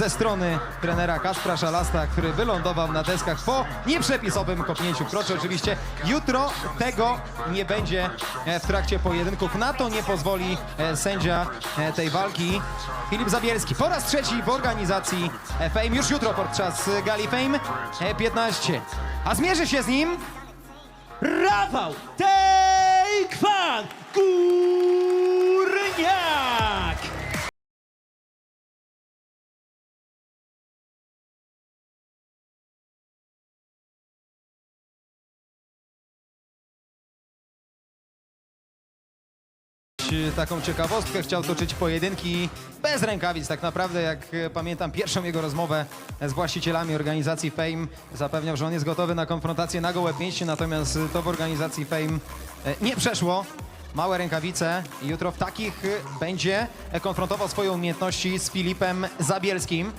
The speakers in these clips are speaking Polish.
ze strony trenera Kaspra Szalasta, który wylądował na deskach po nieprzepisowym kopnięciu kroczy. Oczywiście jutro tego nie będzie e, w trakcie pojedynków. Na to nie pozwoli e, sędzia e, tej walki. Filip Zabielski po raz trzeci w organizacji Fame. Już jutro podczas gali Fame e, 15. A zmierzy się z nim Rafał Tejkwan taką ciekawostkę. Chciał toczyć pojedynki bez rękawic. Tak naprawdę, jak e, pamiętam pierwszą jego rozmowę z właścicielami organizacji Fame, zapewniał, że on jest gotowy na konfrontację na gołe pięści, natomiast e, to w organizacji Fame nie przeszło. Małe rękawice i jutro w takich będzie konfrontował swoje umiejętności z Filipem Zabielskim.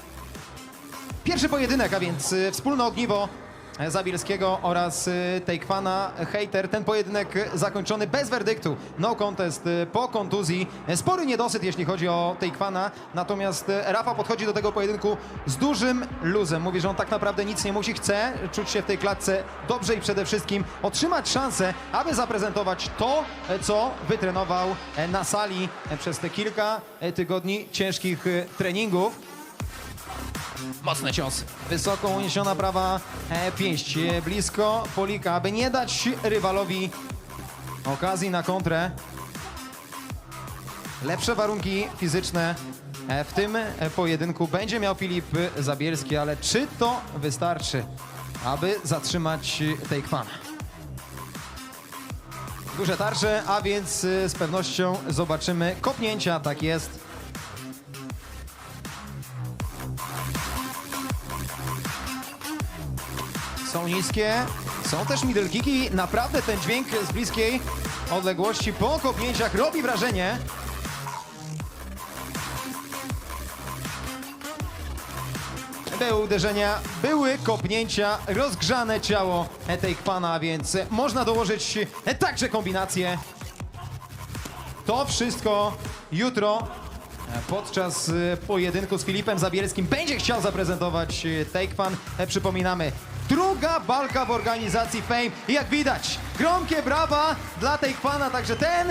Pierwszy pojedynek, a więc y, wspólne ogniwo Zabielskiego oraz y, Tejkwana Hater. Ten pojedynek zakończony bez werdyktu. No contest y, po kontuzji. Spory niedosyt, jeśli chodzi o Tejkwana. Natomiast y, Rafa podchodzi do tego pojedynku z dużym luzem. Mówi, że on tak naprawdę nic nie musi. Chce czuć się w tej klatce dobrze i przede wszystkim otrzymać szansę, aby zaprezentować to, co wytrenował e, na sali e, przez te kilka e, tygodni ciężkich treningów. Mocny cios. Wysoko uniesiona prawa e, pięść. E, Blisko Polika, aby nie dać rywalowi okazji na kontrę. Lepsze warunki fizyczne e, w tym e, pojedynku będzie miał Filip Zabielski, ale czy to wystarczy, aby zatrzymać e, tej kwana? Duże tarcze, a więc z pewnością zobaczymy kopnięcia, tak jest. Są niskie, są też middle. Naprawdę ten dźwięk z bliskiej odległości po kopnięciach robi wrażenie. Były uderzenia, były kopnięcia, rozgrzane ciało tej pana, więc można dołożyć także kombinację. To wszystko jutro podczas e, pojedynku z Filipem Zabielskim będzie chciał zaprezentować e, Takefan. E, Przypominamy, druga walka w organizacji Fame. I jak widać, gromkie brawa dla Takefana, także ten